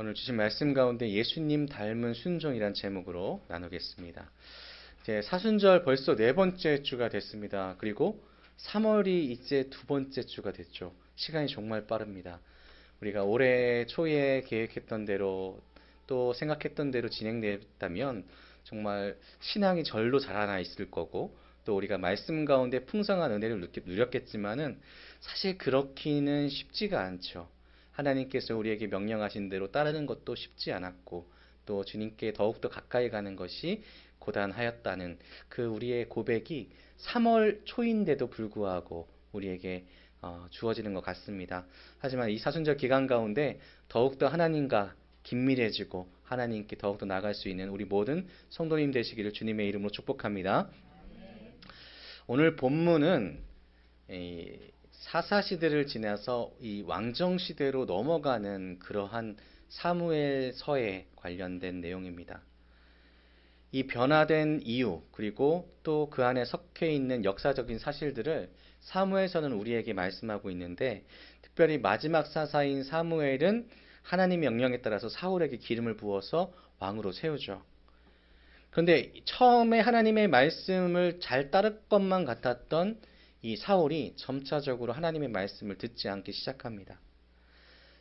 오늘 주신 말씀 가운데 예수님 닮은 순종이란 제목으로 나누겠습니다. 이제 사순절 벌써 네 번째 주가 됐습니다. 그리고 3월이 이제 두 번째 주가 됐죠. 시간이 정말 빠릅니다. 우리가 올해 초에 계획했던 대로 또 생각했던 대로 진행됐다면 정말 신앙이 절로 자라나 있을 거고 또 우리가 말씀 가운데 풍성한 은혜를 누렸겠지만은 사실 그렇기는 쉽지가 않죠. 하나님께서 우리에게 명령하신 대로 따르는 것도 쉽지 않았고 또 주님께 더욱더 가까이 가는 것이 고단하였다는 그 우리의 고백이 3월 초인데도 불구하고 우리에게 어, 주어지는 것 같습니다. 하지만 이 사순절 기간 가운데 더욱더 하나님과 긴밀해지고 하나님께 더욱더 나갈 수 있는 우리 모든 성도님 되시기를 주님의 이름으로 축복합니다. 오늘 본문은 사사 시대를 지나서 이 왕정 시대로 넘어가는 그러한 사무엘서에 관련된 내용입니다. 이 변화된 이유 그리고 또 그 안에 섞여 있는 역사적인 사실들을 사무엘서는 우리에게 말씀하고 있는데 특별히 마지막 사사인 사무엘은 하나님 명령에 따라서 사울에게 기름을 부어서 왕으로 세우죠. 그런데 처음에 하나님의 말씀을 잘 따를 것만 같았던 이 사울이 점차적으로 하나님의 말씀을 듣지 않기 시작합니다.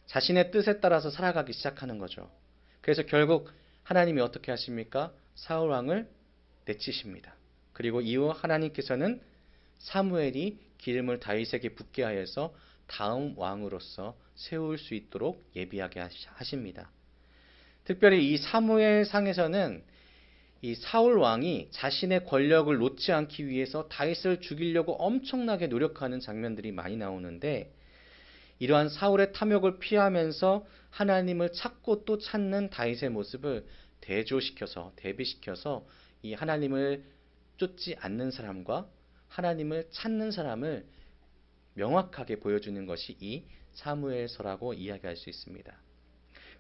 자신의 뜻에 따라서 살아가기 시작하는 거죠. 그래서 결국 하나님이 어떻게 하십니까? 사울 왕을 내치십니다. 그리고 이후 하나님께서는 사무엘이 기름을 다윗에게 붓게 하여서 다음 왕으로서 세울 수 있도록 예비하게 하십니다. 특별히 이 사무엘 상에서는 이 사울 왕이 자신의 권력을 놓지 않기 위해서 다윗을 죽이려고 엄청나게 노력하는 장면들이 많이 나오는데 이러한 사울의 탐욕을 피하면서 하나님을 찾고 또 찾는 다윗의 모습을 대조시켜서 대비시켜서 이 하나님을 쫓지 않는 사람과 하나님을 찾는 사람을 명확하게 보여주는 것이 이 사무엘서라고 이야기할 수 있습니다.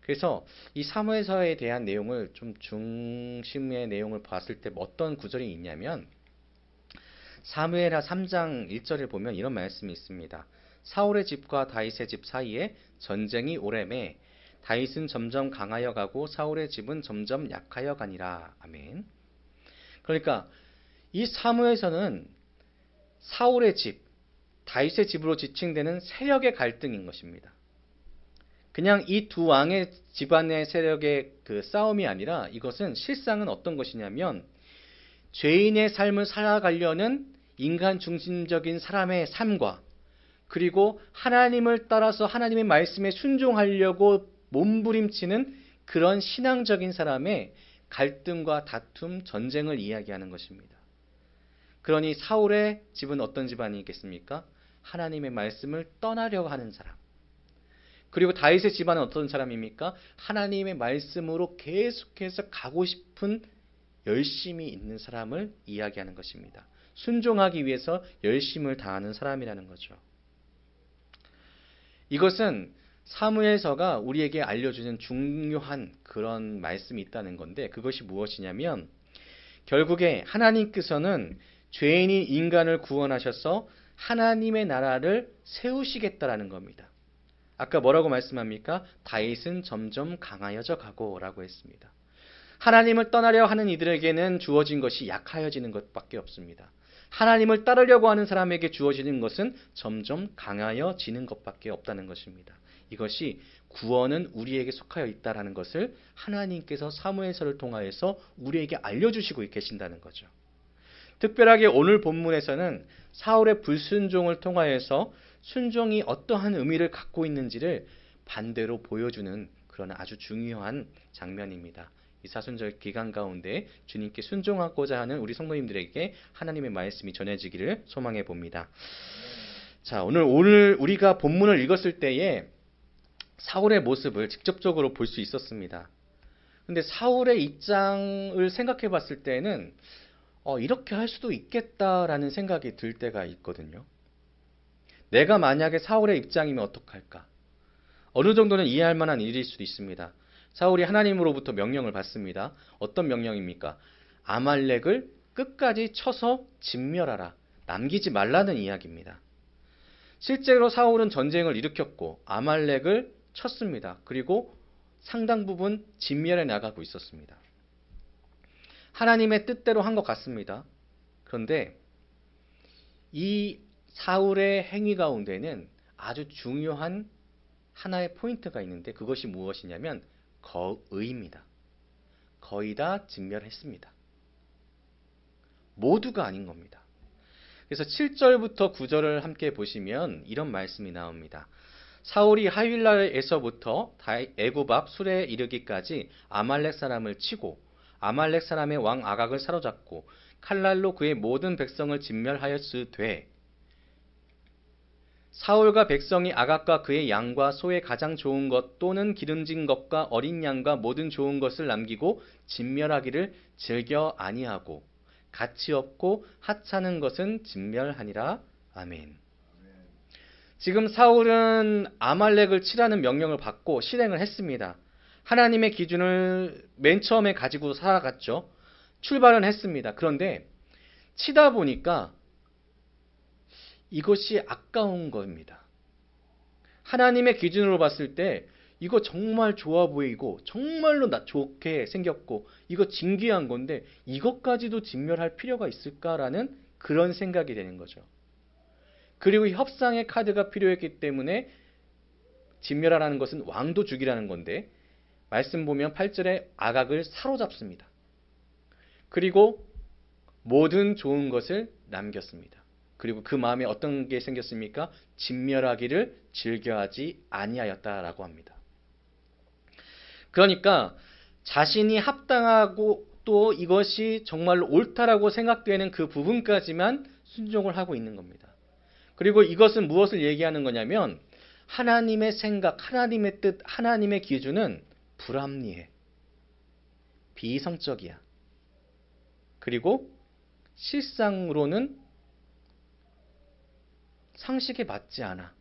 그래서 이 사무엘서에 대한 내용을 좀 중심의 내용을 봤을 때 어떤 구절이 있냐면 사무엘하 3장 1절을 보면 이런 말씀이 있습니다. 사울의 집과 다윗의 집 사이에 전쟁이 오래매 다윗은 점점 강하여 가고 사울의 집은 점점 약하여 가니라. 아멘. 그러니까 이 사무에서는 사울의 집, 다윗의 집으로 지칭되는 세력의 갈등인 것입니다. 그냥 이 두 왕의 집안의 세력의 그 싸움이 아니라 이것은 실상은 어떤 것이냐면 죄인의 삶을 살아가려는 인간 중심적인 사람의 삶과 그리고 하나님을 따라서 하나님의 말씀에 순종하려고 몸부림치는 그런 신앙적인 사람의 갈등과 다툼, 전쟁을 이야기하는 것입니다. 그러니 사울의 집은 어떤 집안이겠습니까? 하나님의 말씀을 떠나려고 하는 사람. 그리고 다윗의 집안은 어떤 사람입니까? 하나님의 말씀으로 계속해서 가고 싶은 열심이 있는 사람을 이야기하는 것입니다. 순종하기 위해서 열심을 다하는 사람이라는 거죠. 이것은 사무엘서가 우리에게 알려주는 중요한 그런 말씀이 있다는 건데 그것이 무엇이냐면 결국에 하나님께서는 죄인인 인간을 구원하셔서 하나님의 나라를 세우시겠다라는 겁니다. 아까 뭐라고 말씀합니까? 다윗은 점점 강하여져 가고라고 했습니다. 하나님을 떠나려 하는 이들에게는 주어진 것이 약하여지는 것밖에 없습니다. 하나님을 따르려고 하는 사람에게 주어지는 것은 점점 강하여지는 것밖에 없다는 것입니다. 이것이 구원은 우리에게 속하여 있다라는 것을 하나님께서 사무엘서를 통하여서 우리에게 알려주시고 계신다는 거죠. 특별하게 오늘 본문에서는 사울의 불순종을 통하여서 순종이 어떠한 의미를 갖고 있는지를 반대로 보여주는 그런 아주 중요한 장면입니다. 이 사순절 기간 가운데 주님께 순종하고자 하는 우리 성도님들에게 하나님의 말씀이 전해지기를 소망해 봅니다. 자, 오늘 오늘 우리가 본문을 읽었을 때에 사울의 모습을 직접적으로 볼 수 있었습니다. 근데 사울의 입장을 생각해 봤을 때는 어, 이렇게 할 수도 있겠다라는 생각이 들 때가 있거든요. 내가 만약에 사울의 입장이면 어떡할까? 어느 정도는 이해할 만한 일일 수도 있습니다. 사울이 하나님으로부터 명령을 받습니다. 어떤 명령입니까? 아말렉을 끝까지 쳐서 진멸하라. 남기지 말라는 이야기입니다. 실제로 사울은 전쟁을 일으켰고 아말렉을 쳤습니다. 그리고 상당 부분 진멸해 나가고 있었습니다. 하나님의 뜻대로 한 것 같습니다. 그런데 이 사울의 행위 가운데는 아주 중요한 하나의 포인트가 있는데 그것이 무엇이냐면 거의입니다. 거의 다 진멸했습니다. 모두가 아닌 겁니다. 그래서 7절부터 9절을 함께 보시면 이런 말씀이 나옵니다. 사울이 하윌라에서부터 앞 술에 이르기까지 아말렉 사람을 치고 아말렉 사람의 왕 아각을 사로잡고 칼날로 그의 모든 백성을 진멸하였으되 사울과 백성이 아각과 그의 양과 소의 가장 좋은 것 또는 기름진 것과 어린 양과 모든 좋은 것을 남기고 진멸하기를 즐겨 아니하고 가치 없고 하찮은 것은 진멸하니라 아멘. 지금 사울은 아말렉을 치라는 명령을 받고 실행을 했습니다. 하나님의 기준을 맨 처음에 가지고 살아갔죠. 출발은 했습니다. 그런데 치다 보니까 이것이 아까운 겁니다. 하나님의 기준으로 봤을 때 이거 정말 좋아 보이고 정말로 나 좋게 생겼고 이거 진귀한 건데 이것까지도 진멸할 필요가 있을까라는 그런 생각이 되는 거죠. 그리고 협상의 카드가 필요했기 때문에 진멸하라는 것은 왕도 죽이라는 건데 말씀 보면 8절에 아각을 사로잡습니다. 그리고 모든 좋은 것을 남겼습니다. 그리고 그 마음에 어떤 게 생겼습니까? 진멸하기를 즐겨하지 아니하였다라고 합니다. 그러니까 자신이 합당하고 또 이것이 정말로 옳다라고 생각되는 그 부분까지만 순종을 하고 있는 겁니다. 그리고 이것은 무엇을 얘기하는 거냐면 하나님의 생각, 하나님의 뜻, 하나님의 기준은 불합리해. 비성적이야. 그리고 실상으로는 상식에 맞지 않아.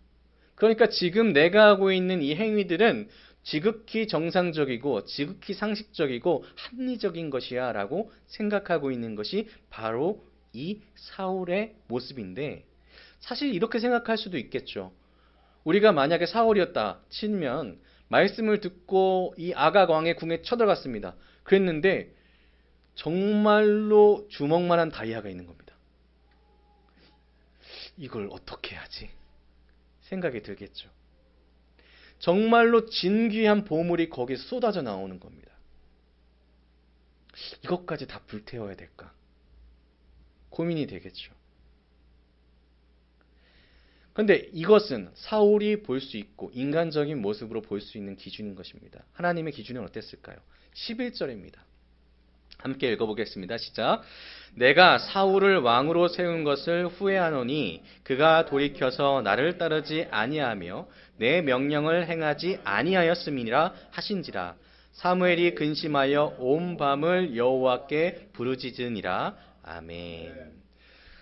그러니까 지금 내가 하고 있는 이 행위들은 지극히 정상적이고 지극히 상식적이고 합리적인 것이야 라고 생각하고 있는 것이 바로 이 사울의 모습인데 사실 이렇게 생각할 수도 있겠죠. 우리가 만약에 사울이었다 치면 말씀을 듣고 이 아각 왕의 궁에 쳐들어갔습니다. 그랬는데 정말로 주먹만한 다이아가 있는 겁니다. 이걸 어떻게 하지? 생각이 들겠죠. 정말로 진귀한 보물이 거기에 쏟아져 나오는 겁니다. 이것까지 다 불태워야 될까? 고민이 되겠죠. 그런데 이것은 사울이 볼 수 있고 인간적인 모습으로 볼 수 있는 기준인 것입니다. 하나님의 기준은 어땠을까요? 11절입니다. 함께 읽어보겠습니다. 시작. 내가 사울을 왕으로 세운 것을 후회하노니 그가 돌이켜서 나를 따르지 아니하며 내 명령을 행하지 아니하였음이니라 하신지라. 사무엘이 근심하여 온 밤을 여호와께 부르짖으니라. 아멘.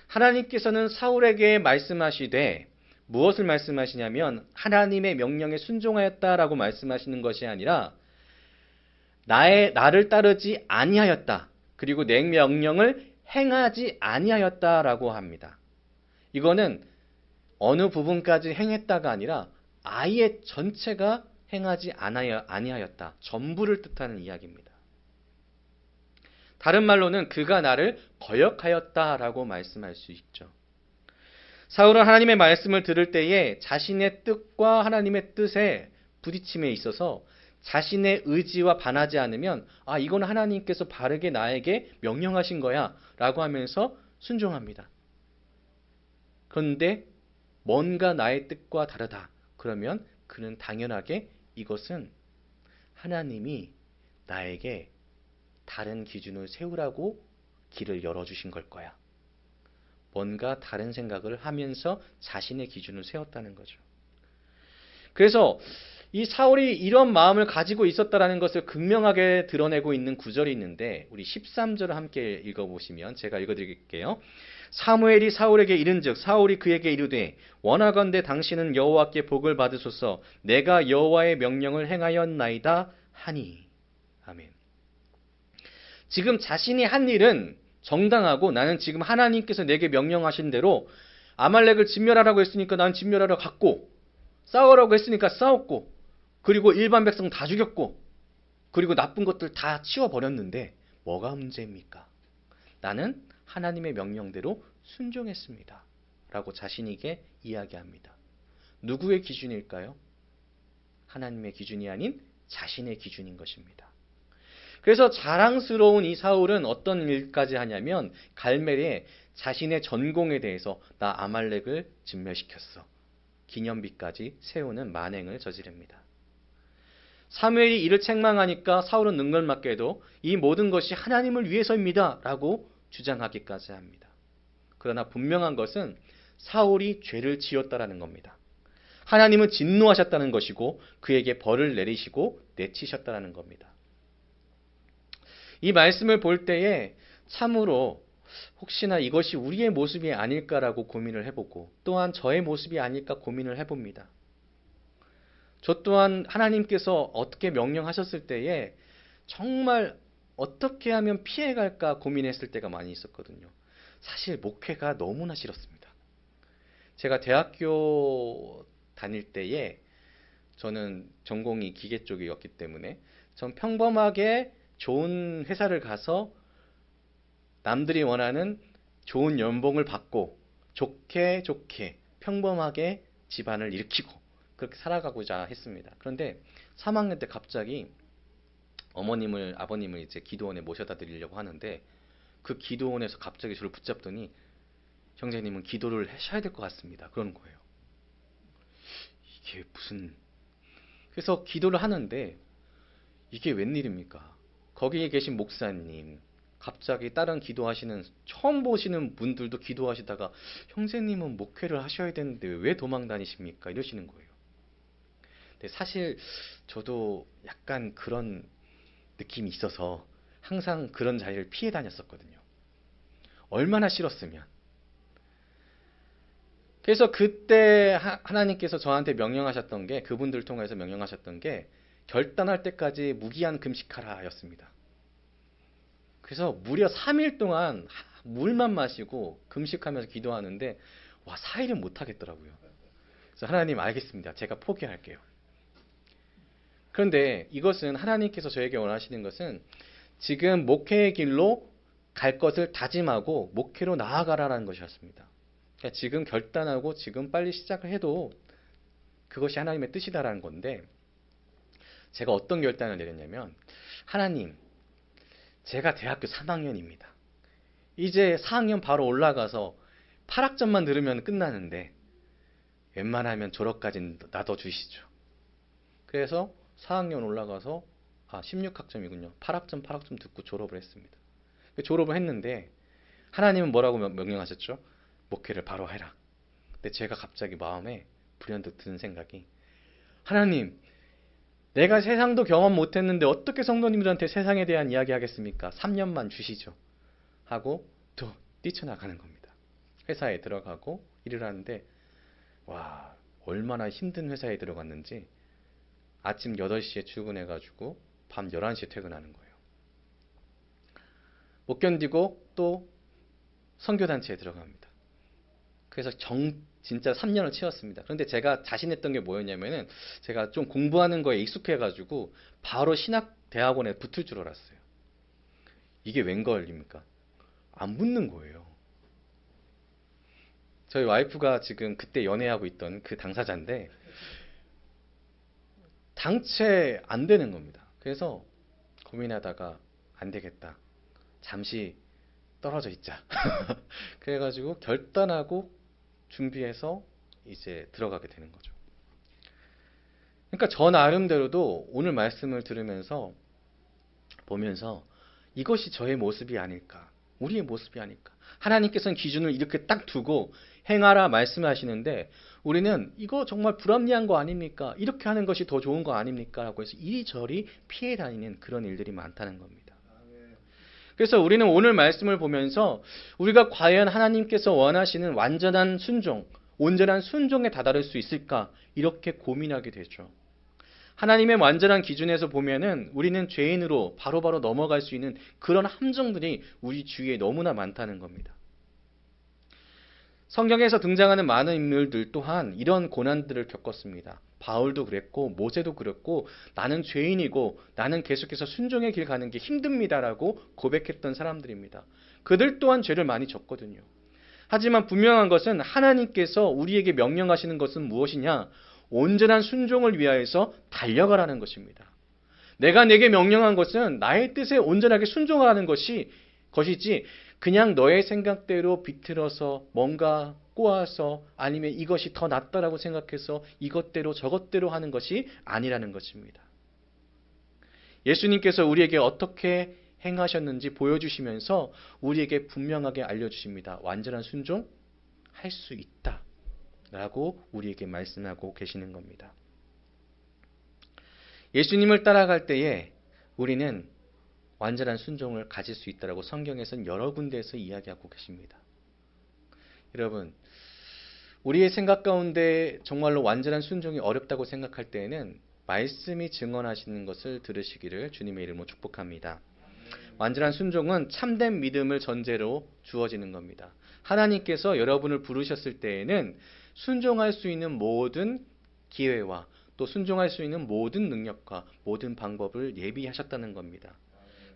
하나님께서는 사울에게 말씀하시되 무엇을 말씀하시냐면 하나님의 명령에 순종하였다라고 말씀하시는 것이 아니라 나의 나를 따르지 아니하였다. 그리고 내 명령을 행하지 아니하였다라고 합니다. 이거는 어느 부분까지 행했다가 아니라 아예 전체가 행하지 아니하였다. 전부를 뜻하는 이야기입니다. 다른 말로는 그가 나를 거역하였다라고 말씀할 수 있죠. 사울은 하나님의 말씀을 들을 때에 자신의 뜻과 하나님의 뜻에 부딪힘에 있어서 자신의 의지와 반하지 않으면 아 이건 하나님께서 바르게 나에게 명령하신 거야라고 하면서 순종합니다. 그런데 뭔가 나의 뜻과 다르다. 그러면 그는 당연하게 이것은 하나님이 나에게 다른 기준을 세우라고 길을 열어주신 걸 거야. 뭔가 다른 생각을 하면서 자신의 기준을 세웠다는 거죠. 그래서 이 사울이 이런 마음을 가지고 있었다라는 것을 극명하게 드러내고 있는 구절이 있는데 우리 13절을 함께 읽어보시면 제가 읽어드릴게요. 사무엘이 사울에게 이른즉 사울이 그에게 이르되 원하건대 당신은 여호와께 복을 받으소서 내가 여호와의 명령을 행하였나이다 하니 아멘. 지금 자신이 한 일은 정당하고 나는 지금 하나님께서 내게 명령하신 대로 아말렉을 진멸하라고 했으니까 난 진멸하러 갔고 싸우라고 했으니까 싸웠고 그리고 일반 백성 다 죽였고 그리고 나쁜 것들 다 치워버렸는데 뭐가 문제입니까? 나는 하나님의 명령대로 순종했습니다. 라고 자신에게 이야기합니다. 누구의 기준일까요? 하나님의 기준이 아닌 자신의 기준인 것입니다. 그래서 자랑스러운 이 사울은 어떤 일까지 하냐면 갈멜에 자신의 전공에 대해서 나 아말렉을 진멸시켰어. 기념비까지 세우는 만행을 저지릅니다. 사무엘이 이를 책망하니까 사울은 능글맞게도 이 모든 것이 하나님을 위해서입니다. 라고 주장하기까지 합니다. 그러나 분명한 것은 사울이 죄를 지었다라는 겁니다. 하나님은 진노하셨다는 것이고 그에게 벌을 내리시고 내치셨다는 겁니다. 이 말씀을 볼 때에 참으로 혹시나 이것이 우리의 모습이 아닐까라고 고민을 해보고 또한 저의 모습이 아닐까 고민을 해봅니다. 저 또한 하나님께서 어떻게 명령하셨을 때에 정말 어떻게 하면 피해갈까 고민했을 때가 많이 있었거든요. 사실 목회가 너무나 싫었습니다. 제가 대학교 다닐 때에 저는 전공이 기계 쪽이었기 때문에 전 평범하게 좋은 회사를 가서 남들이 원하는 좋은 연봉을 받고 좋게 좋게 평범하게 집안을 일으키고 그렇게 살아가고자 했습니다. 그런데 3학년 때 갑자기 어머님을 아버님을 이제 기도원에 모셔다 드리려고 하는데 그 기도원에서 갑자기 저를 붙잡더니 형제님은 기도를 하셔야 될 것 같습니다. 그러는 거예요. 이게 무슨 그래서 기도를 하는데 이게 웬일입니까? 거기에 계신 목사님, 갑자기 다른 기도하시는 처음 보시는 분들도 기도하시다가 형제님은 목회를 하셔야 되는데 왜 도망 다니십니까? 이러시는 거예요. 근데 사실 저도 약간 그런 느낌이 있어서 항상 그런 자리를 피해 다녔었거든요. 얼마나 싫었으면. 그래서 그때 하나님께서 저한테 명령하셨던 게 그분들 통해서 명령하셨던 게 결단할 때까지 무기한 금식하라 였습니다. 그래서 무려 3일 동안 물만 마시고 금식하면서 기도하는데 와 4일은 못 하겠더라고요. 그래서 하나님 알겠습니다. 제가 포기할게요. 그런데 이것은 하나님께서 저에게 원하시는 것은 지금 목회의 길로 갈 것을 다짐하고 목회로 나아가라는 것이었습니다. 그러니까 지금 결단하고 지금 빨리 시작을 해도 그것이 하나님의 뜻이다라는 건데 제가 어떤 결단을 내렸냐면 하나님 제가 대학교 3학년입니다. 이제 4학년 바로 올라가서 8학점만 들으면 끝나는데 웬만하면 졸업까지는 놔둬 주시죠. 그래서 4학년 올라가서 아 16학점이군요. 8학점 8학점 듣고 졸업을 했습니다. 졸업을 했는데 하나님은 뭐라고 명령하셨죠? 목회를 바로 해라. 근데 제가 갑자기 마음에 불현듯 드는 생각이 하나님 내가 세상도 경험 못했는데 어떻게 성도님들한테 세상에 대한 이야기 하겠습니까? 3년만 주시죠. 하고 또 뛰쳐나가는 겁니다. 회사에 들어가고 일을 하는데 와 얼마나 힘든 회사에 들어갔는지 아침 8시에 출근해가지고 밤 11시에 퇴근하는 거예요. 못 견디고 또 선교단체에 들어갑니다. 그래서 정, 진짜 3년을 채웠습니다. 그런데 제가 자신했던 게 뭐였냐면은 제가 좀 공부하는 거에 익숙해가지고 바로 신학대학원에 붙을 줄 알았어요. 이게 웬걸입니까? 안 붙는 거예요. 저희 와이프가 지금 그때 연애하고 있던 그 당사자인데 당체 안 되는 겁니다. 그래서 고민하다가 안 되겠다. 잠시 떨어져 있자. 그래가지고 결단하고 준비해서 이제 들어가게 되는 거죠. 그러니까 저 나름대로도 오늘 말씀을 들으면서 보면서 이것이 저의 모습이 아닐까. 우리의 모습이 아닐까. 하나님께서는 기준을 이렇게 딱 두고 행하라 말씀하시는데 우리는 이거 정말 불합리한 거 아닙니까? 이렇게 하는 것이 더 좋은 거 아닙니까? 라고 해서 이리저리 피해 다니는 그런 일들이 많다는 겁니다. 그래서 우리는 오늘 말씀을 보면서 우리가 과연 하나님께서 원하시는 완전한 순종, 온전한 순종에 다다를 수 있을까? 이렇게 고민하게 되죠. 하나님의 완전한 기준에서 보면은 우리는 죄인으로 바로바로 바로 넘어갈 수 있는 그런 함정들이 우리 주위에 너무나 많다는 겁니다. 성경에서 등장하는 많은 인물들 또한 이런 고난들을 겪었습니다. 바울도 그랬고 모세도 그랬고 나는 죄인이고 나는 계속해서 순종의 길 가는 게 힘듭니다라고 고백했던 사람들입니다. 그들 또한 죄를 많이 졌거든요. 하지만 분명한 것은 하나님께서 우리에게 명령하시는 것은 무엇이냐? 온전한 순종을 위하여서 달려가라는 것입니다. 내가 내게 명령한 것은 나의 뜻에 온전하게 순종하는 것이 것이지 그냥 너의 생각대로 비틀어서 뭔가 꼬아서 아니면 이것이 더 낫다라고 생각해서 이것대로 저것대로 하는 것이 아니라는 것입니다. 예수님께서 우리에게 어떻게 행하셨는지 보여주시면서 우리에게 분명하게 알려주십니다. 완전한 순종 할 수 있다. 라고 우리에게 말씀하고 계시는 겁니다. 예수님을 따라갈 때에 우리는 완전한 순종을 가질 수 있다라고 성경에서는 여러 군데에서 이야기하고 계십니다. 여러분, 우리의 생각 가운데 정말로 완전한 순종이 어렵다고 생각할 때에는 말씀이 증언하시는 것을 들으시기를 주님의 이름으로 축복합니다. 완전한 순종은 참된 믿음을 전제로 주어지는 겁니다. 하나님께서 여러분을 부르셨을 때에는 순종할 수 있는 모든 기회와 또 순종할 수 있는 모든 능력과 모든 방법을 예비하셨다는 겁니다.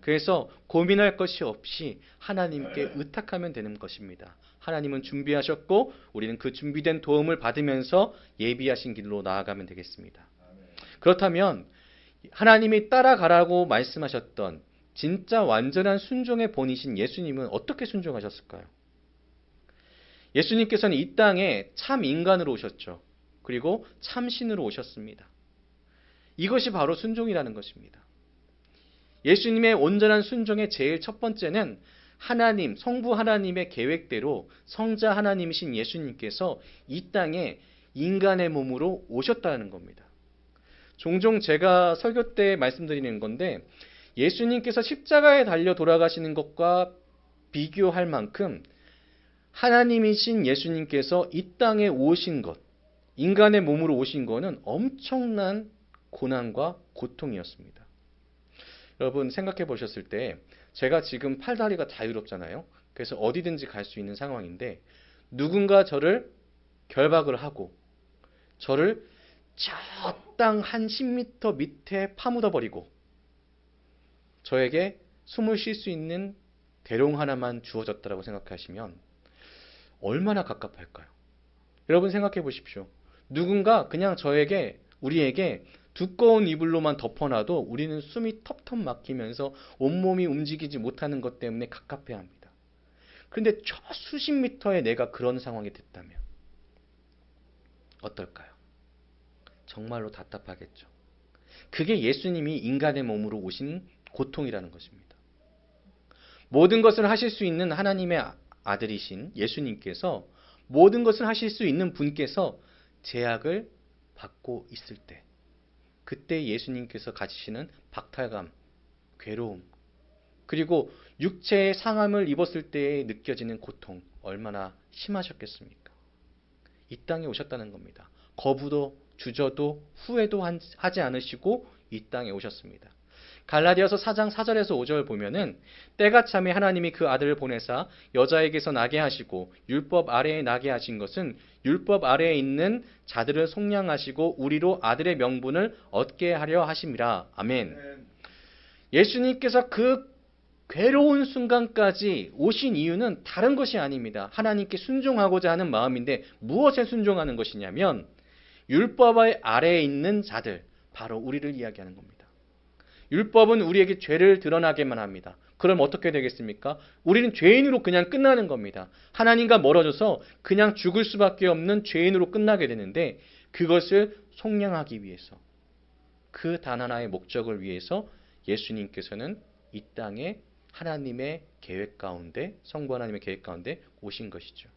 그래서 고민할 것이 없이 하나님께 의탁하면 되는 것입니다. 하나님은 준비하셨고 우리는 그 준비된 도움을 받으면서 예비하신 길로 나아가면 되겠습니다. 그렇다면 하나님이 따라가라고 말씀하셨던 진짜 완전한 순종의 본이신 예수님은 어떻게 순종하셨을까요? 예수님께서는 이 땅에 참 인간으로 오셨죠. 그리고 참 신으로 오셨습니다. 이것이 바로 순종이라는 것입니다. 예수님의 온전한 순종의 제일 첫 번째는 하나님, 성부 하나님의 계획대로 성자 하나님이신 예수님께서 이 땅에 인간의 몸으로 오셨다는 겁니다. 종종 제가 설교 때 말씀드리는 건데 예수님께서 십자가에 달려 돌아가시는 것과 비교할 만큼 하나님이신 예수님께서 이 땅에 오신 것, 인간의 몸으로 오신 것은 엄청난 고난과 고통이었습니다. 여러분 생각해 보셨을 때 제가 지금 팔다리가 자유롭잖아요. 그래서 어디든지 갈 수 있는 상황인데 누군가 저를 결박을 하고 저를 저 땅 한 10m 밑에 파묻어 버리고 저에게 숨을 쉴 수 있는 대롱 하나만 주어졌다라고 생각하시면 얼마나 갑갑할까요? 여러분 생각해 보십시오. 누군가 그냥 저에게 우리에게 두꺼운 이불로만 덮어놔도 우리는 숨이 텁텁 막히면서 온몸이 움직이지 못하는 것 때문에 갑갑해 합니다. 그런데 저 수십 미터에 내가 그런 상황이 됐다면 어떨까요? 정말로 답답하겠죠. 그게 예수님이 인간의 몸으로 오신 고통이라는 것입니다. 모든 것을 하실 수 있는 하나님의 아들이신 예수님께서 모든 것을 하실 수 있는 분께서 제약을 받고 있을 때 그때 예수님께서 가지시는 박탈감, 괴로움, 그리고 육체의 상함을 입었을 때에 느껴지는 고통 얼마나 심하셨겠습니까? 이 땅에 오셨다는 겁니다. 거부도 주저도 후회도 하지 않으시고 이 땅에 오셨습니다. 갈라디아서 4장 4절에서 5절 보면은 때가 참에 하나님이 그 아들을 보내사 여자에게서 나게 하시고 율법 아래에 나게 하신 것은 율법 아래에 있는 자들을 속량하시고 우리로 아들의 명분을 얻게 하려 하심이라. 아멘. 예수님께서 그 괴로운 순간까지 오신 이유는 다른 것이 아닙니다. 하나님께 순종하고자 하는 마음인데 무엇에 순종하는 것이냐면 율법 아래에 있는 자들, 바로 우리를 이야기하는 겁니다. 율법은 우리에게 죄를 드러나게만 합니다. 그럼 어떻게 되겠습니까? 우리는 죄인으로 그냥 끝나는 겁니다. 하나님과 멀어져서 그냥 죽을 수밖에 없는 죄인으로 끝나게 되는데 그것을 속량하기 위해서 그 단 하나의 목적을 위해서 예수님께서는 이 땅에 하나님의 계획 가운데 성부 하나님의 계획 가운데 오신 것이죠.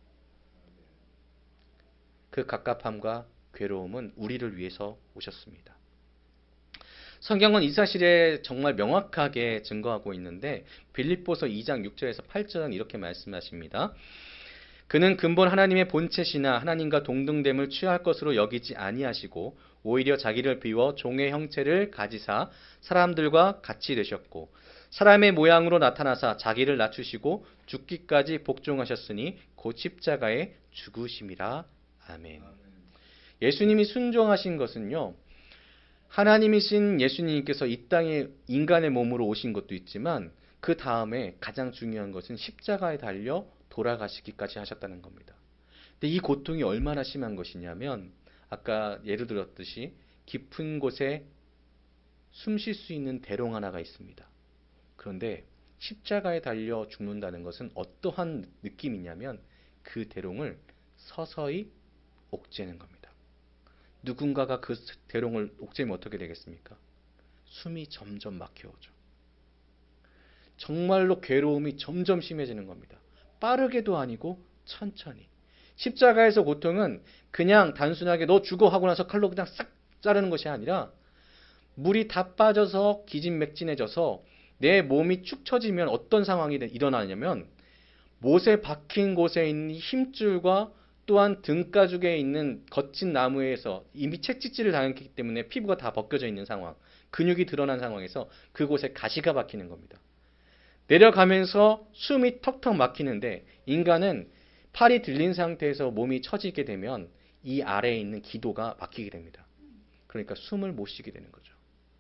그 갑갑함과 괴로움은 우리를 위해서 오셨습니다. 성경은 이 사실에 정말 명확하게 증거하고 있는데 빌립보서 2장 6절에서 8절은 이렇게 말씀하십니다. 그는 근본 하나님의 본체시나 하나님과 동등됨을 취할 것으로 여기지 아니하시고 오히려 자기를 비워 종의 형체를 가지사 사람들과 같이 되셨고 사람의 모양으로 나타나사 자기를 낮추시고 죽기까지 복종하셨으니 곧 십자가에 죽으심이라. 아멘. 예수님이 순종하신 것은요. 하나님이신 예수님께서 이 땅에 인간의 몸으로 오신 것도 있지만 그 다음에 가장 중요한 것은 십자가에 달려 돌아가시기까지 하셨다는 겁니다. 근데 이 고통이 얼마나 심한 것이냐면 아까 예를 들었듯이 깊은 곳에 숨 쉴 수 있는 대롱 하나가 있습니다. 그런데 십자가에 달려 죽는다는 것은 어떠한 느낌이냐면 그 대롱을 서서히 옥죄는 겁니다. 누군가가 그 대롱을 옥죄면 어떻게 되겠습니까? 숨이 점점 막혀오죠. 정말로 괴로움이 점점 심해지는 겁니다. 빠르게도 아니고 천천히. 십자가에서 고통은 그냥 단순하게 너 죽어 하고 나서 칼로 그냥 싹 자르는 것이 아니라 물이 다 빠져서 기진맥진해져서 내 몸이 축 처지면 어떤 상황이 일어나냐면 못에 박힌 곳에 있는 힘줄과 또한 등가죽에 있는 거친 나무에서 이미 채찍질을 당했기 때문에 피부가 다 벗겨져 있는 상황, 근육이 드러난 상황에서 그곳에 가시가 박히는 겁니다. 내려가면서 숨이 턱턱 막히는데 인간은 팔이 들린 상태에서 몸이 처지게 되면 이 아래에 있는 기도가 막히게 됩니다. 그러니까 숨을 못 쉬게 되는 거죠.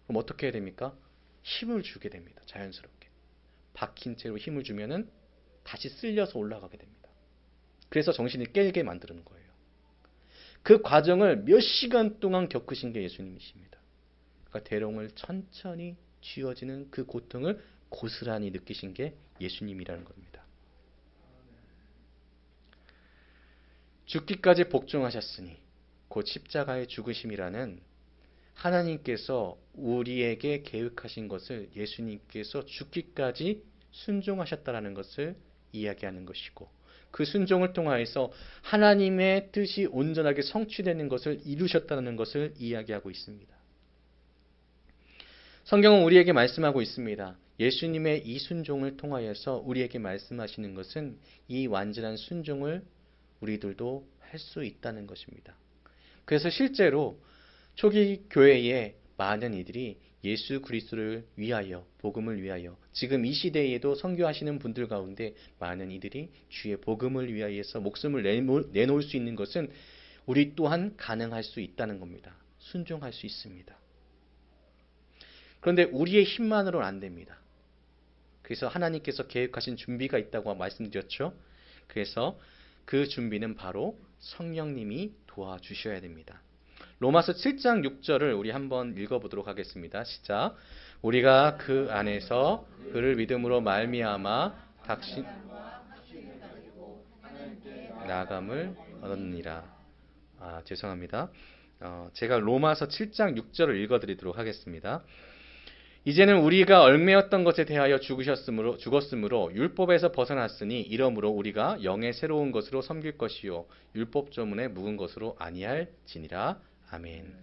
그럼 어떻게 해야 됩니까? 힘을 주게 됩니다. 자연스럽게. 박힌 채로 힘을 주면은 다시 쓸려서 올라가게 됩니다. 그래서 정신이 깨게 만드는 거예요. 그 과정을 몇 시간 동안 겪으신 게 예수님이십니다. 그러니까 대롱을 천천히 쥐어지는 그 고통을 고스란히 느끼신 게 예수님이라는 겁니다. 죽기까지 복종하셨으니 곧 십자가의 죽으심이라는 하나님께서 우리에게 계획하신 것을 예수님께서 죽기까지 순종하셨다라는 것을 이야기하는 것이고 그 순종을 통하여서 하나님의 뜻이 온전하게 성취되는 것을 이루셨다는 것을 이야기하고 있습니다. 성경은 우리에게 말씀하고 있습니다. 예수님의 이 순종을 통하여서 우리에게 말씀하시는 것은 이 완전한 순종을 우리들도 할 수 있다는 것입니다. 그래서 실제로 초기 교회에 많은 이들이 예수 그리스도를 위하여 복음을 위하여 지금 이 시대에도 선교하시는 분들 가운데 많은 이들이 주의 복음을 위하여서 목숨을 내놓을 수 있는 것은 우리 또한 가능할 수 있다는 겁니다. 순종할 수 있습니다. 그런데 우리의 힘만으로는 안 됩니다. 그래서 하나님께서 계획하신 준비가 있다고 말씀드렸죠. 그래서 그 준비는 바로 성령님이 도와주셔야 됩니다. 로마서 7장 6절을 우리 한번 읽어보도록 하겠습니다. 시작. 우리가 그 안에서 그를 믿음으로 말미암아 닥신 나감을 얻었느니라. 아 죄송합니다. 어, 제가 로마서 7장 6절을 읽어드리도록 하겠습니다. 이제는 우리가 얼매였던 것에 대하여 죽으셨으므로 죽었으므로 율법에서 벗어났으니 이러므로 우리가 영의 새로운 것으로 섬길 것이요 율법 조문에 묵은 것으로 아니할지니라 아멘.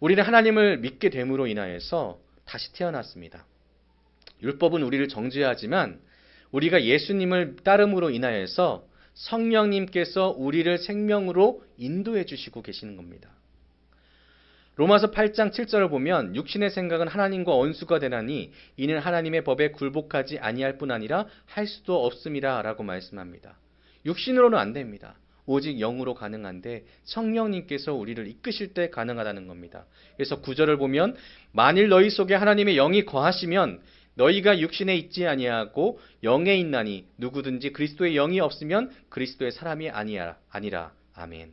우리는 하나님을 믿게 됨으로 인하여서 다시 태어났습니다. 율법은 우리를 정죄하지만 우리가 예수님을 따름으로 인하여서 성령님께서 우리를 생명으로 인도해 주시고 계시는 겁니다. 로마서 8장 7절을 보면 육신의 생각은 하나님과 언수가 되나니 이는 하나님의 법에 굴복하지 아니할 뿐 아니라 할 수도 없음이라라고 말씀합니다. 육신으로는 안 됩니다. 오직 영으로 가능한데 성령님께서 우리를 이끄실 때 가능하다는 겁니다. 그래서 구절을 보면 만일 너희 속에 하나님의 영이 거하시면 너희가 육신에 있지 아니하고 영에 있나니 누구든지 그리스도의 영이 없으면 그리스도의 사람이 아니라 아니라 아멘.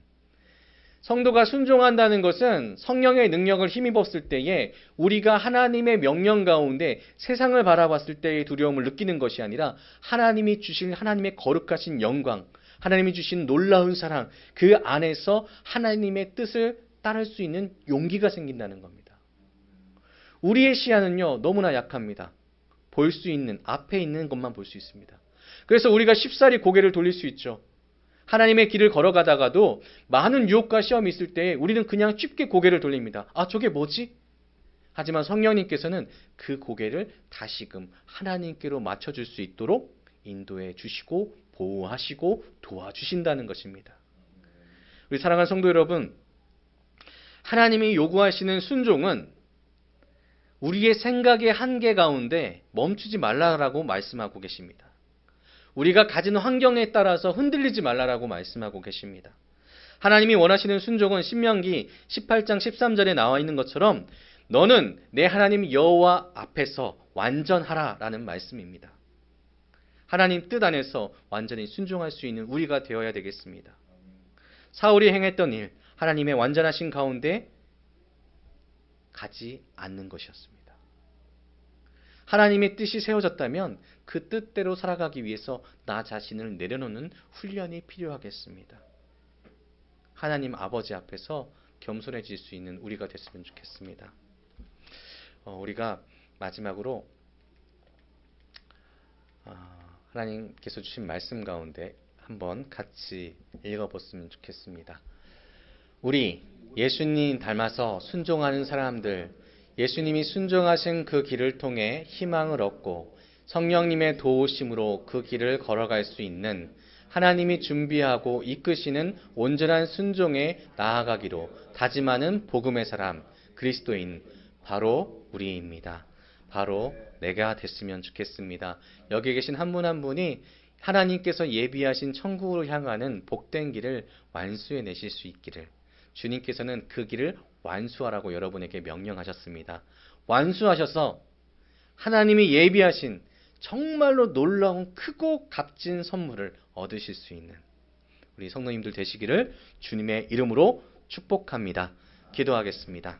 성도가 순종한다는 것은 성령의 능력을 힘입었을 때에 우리가 하나님의 명령 가운데 세상을 바라봤을 때의 두려움을 느끼는 것이 아니라 하나님이 주신 하나님의 거룩하신 영광, 하나님이 주신 놀라운 사랑, 그 안에서 하나님의 뜻을 따를 수 있는 용기가 생긴다는 겁니다. 우리의 시야는요, 너무나 약합니다. 볼 수 있는, 앞에 있는 것만 볼 수 있습니다. 그래서 우리가 쉽사리 고개를 돌릴 수 있죠. 하나님의 길을 걸어가다가도 많은 유혹과 시험이 있을 때 우리는 그냥 쉽게 고개를 돌립니다. 아, 저게 뭐지? 하지만 성령님께서는 그 고개를 다시금 하나님께로 맞춰줄 수 있도록 인도해 주시고 보호하시고 도와주신다는 것입니다. 우리 사랑하는 성도 여러분, 하나님이 요구하시는 순종은 우리의 생각의 한계 가운데 멈추지 말라라고 말씀하고 계십니다. 우리가 가진 환경에 따라서 흔들리지 말라라고 말씀하고 계십니다. 하나님이 원하시는 순종은 신명기 18장 13절에 나와 있는 것처럼 너는 내 하나님 여호와 앞에서 완전하라라는 말씀입니다. 하나님 뜻 안에서 완전히 순종할 수 있는 우리가 되어야 되겠습니다. 사울이 행했던 일, 하나님의 완전하신 가운데 가지 않는 것이었습니다. 하나님의 뜻이 세워졌다면 그 뜻대로 살아가기 위해서 나 자신을 내려놓는 훈련이 필요하겠습니다. 하나님 아버지 앞에서 겸손해질 수 있는 우리가 됐으면 좋겠습니다. 어, 우리가 마지막으로 아, 하나님께서 주신 말씀 가운데 한번 같이 읽어봤으면 좋겠습니다. 우리 예수님 닮아서 순종하는 사람들, 예수님이 순종하신 그 길을 통해 희망을 얻고 성령님의 도우심으로 그 길을 걸어갈 수 있는 하나님이 준비하고 이끄시는 온전한 순종에 나아가기로 다짐하는 복음의 사람, 그리스도인, 바로 우리입니다. 바로 내가 됐으면 좋겠습니다. 여기 계신 한 분 한 분이 하나님께서 예비하신 천국으로 향하는 복된 길을 완수해 내실 수 있기를 주님께서는 그 길을 완수하라고 여러분에게 명령하셨습니다. 완수하셔서 하나님이 예비하신 정말로 놀라운 크고 값진 선물을 얻으실 수 있는 우리 성도님들 되시기를 주님의 이름으로 축복합니다. 기도하겠습니다.